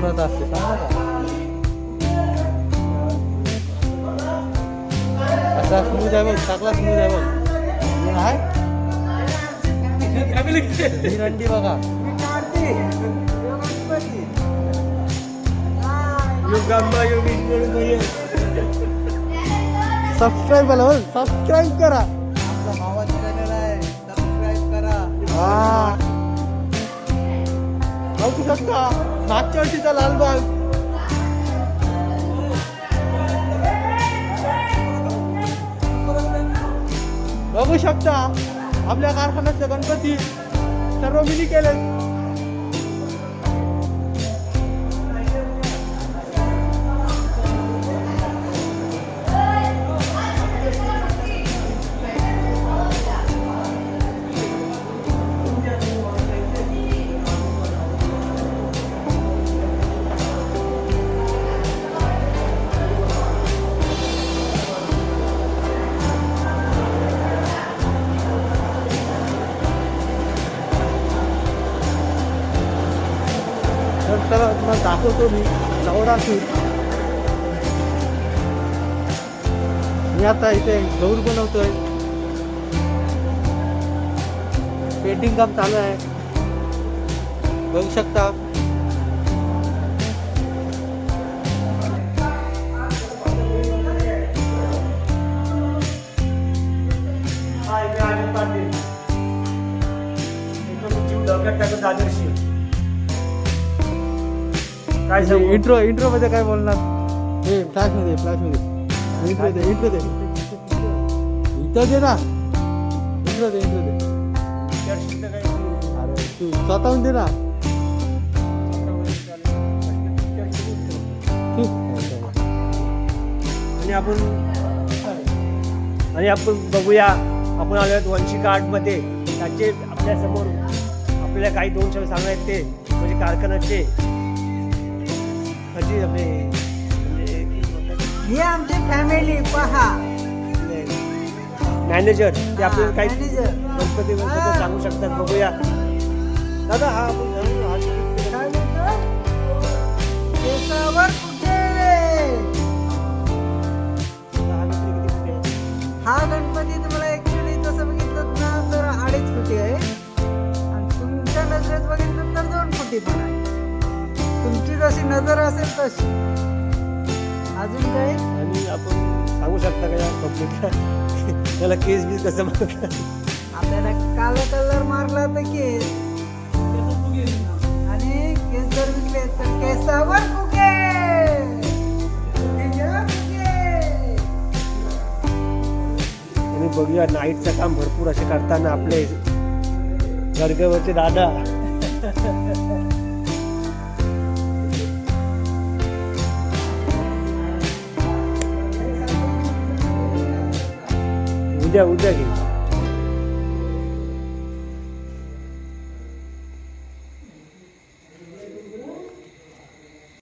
बनवत असते. सांगा का असा स्मूथ आहे बघ चांगला स्मूथ आहे बघ. हे बघा. सबस्क्राईब करा हो सबस्क्राईब करा. आपला भावाचा चॅनल आहे. सबस्क्राईब करा. हा. बघू शकता मागच्या वर्षीचा लालबाग बघू शकता आपल्या कारखान्यातले गणपती सर्व मिनी केले तर मग तुम्हाला दाखवतो मी. नवरासूर मी आता इथे गौर बनवतोय. पेंटिंग काम चालू आहे. बघू शकता. जीव डोक्यात टाकत आदर्शी काय सांगू? इंट्रो इंट्रो मध्ये काय बोलणार? हे फ्लॅशमध्ये फ्लॅशमध्ये. इंट्रो दे इंट्रो दे. इथं दे ना. इंट्रो दे इंट्रो दे. अरे तू स्वतःहून दे ना. आणि आपण आणि आपण बघूया आपण आलो आहेत वंशिका आर्टमध्ये त्याचे आपल्यासमोर आपल्याला काही दोन शब्द सांगायचे ते म्हणजे कारखान्याचे. कधी म्हणजे ही आमची फॅमिली पहा. मॅनेजर ते आपल्याला काही गणपती गणपती सांगू शकतात बघूया. दादा हा आपण जाऊ, हा किती- काय बोलतो केसावर कुठे हा गणपती किती फुटे आहे? हा गणपती तुम्हाला ऍक्च्युली तसं बघितलं ना तर अडीच फुटी आहे. आणि तुमच्या नजरेत बघितलं तर दोन फुटी पण आहे. जशी नजर असेल तशी. अजून काय आणि आपण सांगू शकता का या पब्लिकला त्याला केस बीस कसं मारतात? आपल्याला काला कलर मारला तर केस. आणि केस जर विकले तर केसावर फुगे. आणि बघूया नाईटचं काम भरपूर असे करताना आपले गरगवरचे दादा. उद्या उद्या घेऊ